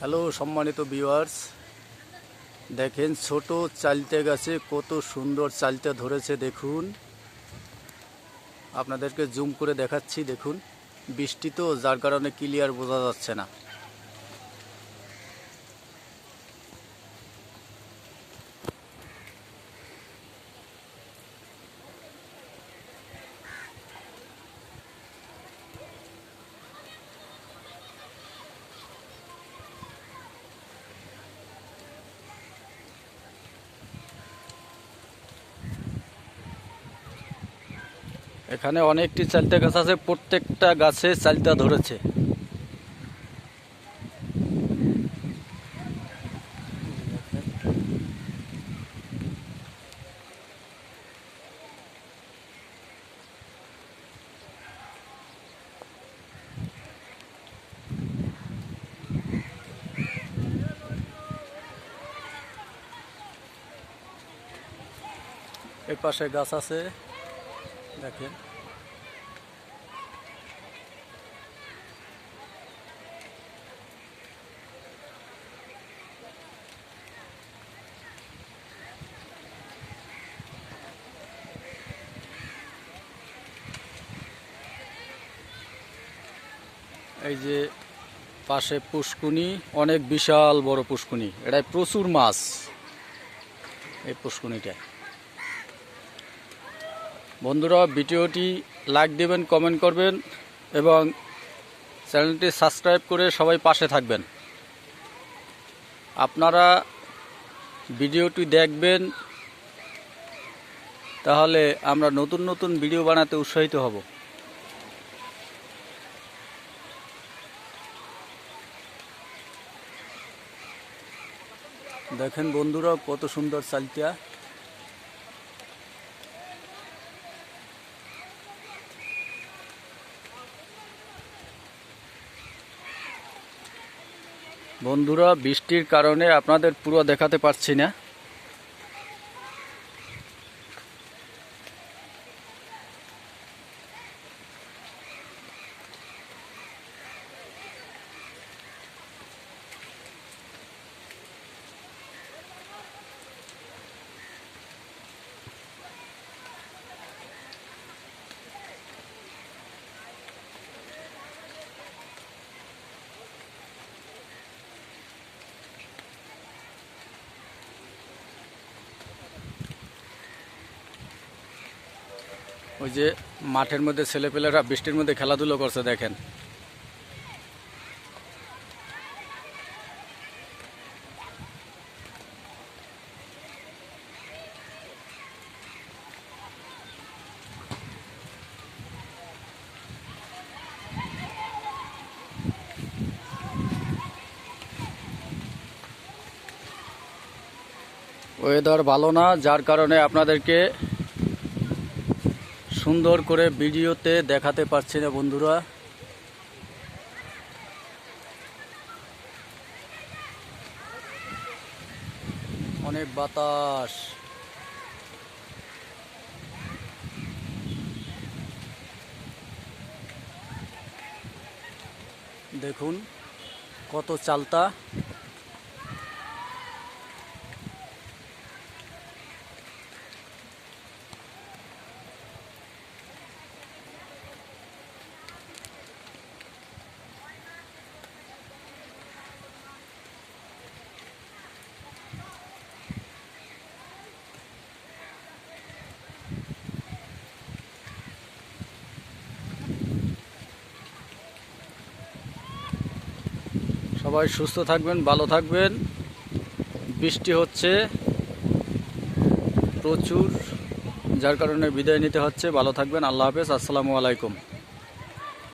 Hello, সম্মানিত viewers. দেখেন, ছোট চালতে গাছে কত সুন্দর চালতে ধরেছে, দেখুন। আপনাদেরকে জুম করে দেখাচ্ছি, দেখুন। বৃষ্টি তো, যার কারণে ক্লিয়ার বোঝা যাচ্ছে না। এখানে অনেকটি চালতে গাছ আছে প্রত্যেকটা গাছে চালতা ধরেছে। এই পাশে গাছ আছে। দেখেন। এই যে পাশে পুষ্কুনি অনেক বিশাল বড় পুষ্কুনি। এটায় প্রচুর মাছ এই পুষ্কুনিটায়। বন্ধুরা, ভিডিওটি লাইক দেবেন কমেন্ট করবেন এবং চ্যানেলটি সাবস্ক্রাইব করে সবাই পাশে থাকবেন। আপনারা ভিডিওটি দেখবেন, তাহলে আমরা নতুন নতুন ভিডিও বানাতে উৎসাহিত হব। দেখেন বন্ধুরা, কত সুন্দর চালতিয়া বন্ধুরা বৃষ্টির কারণে আপনাদের পুরো দেখাতে পারছি না। ওই যে মাঠের মধ্যে ছেলেপেলেরা বৃষ্টির মধ্যে খেলাধুলো করছে, দেখেন। ওয়েদার ভালো না, যার কারণে আপনাদেরকে সুন্দর করে ভিডিওতে দেখাতে পারছি না বন্ধুরা। অনেক বাতাস। দেখুন কত চালতা। সবাই সুস্থ থাকবেন, ভালো থাকবেন। বৃষ্টি হচ্ছে, প্রচুর, যার কারণে বিদায় নিতে হচ্ছে। ভালো থাকবেন, আল্লাহ হাফেজ, আসসালামু আলাইকুম।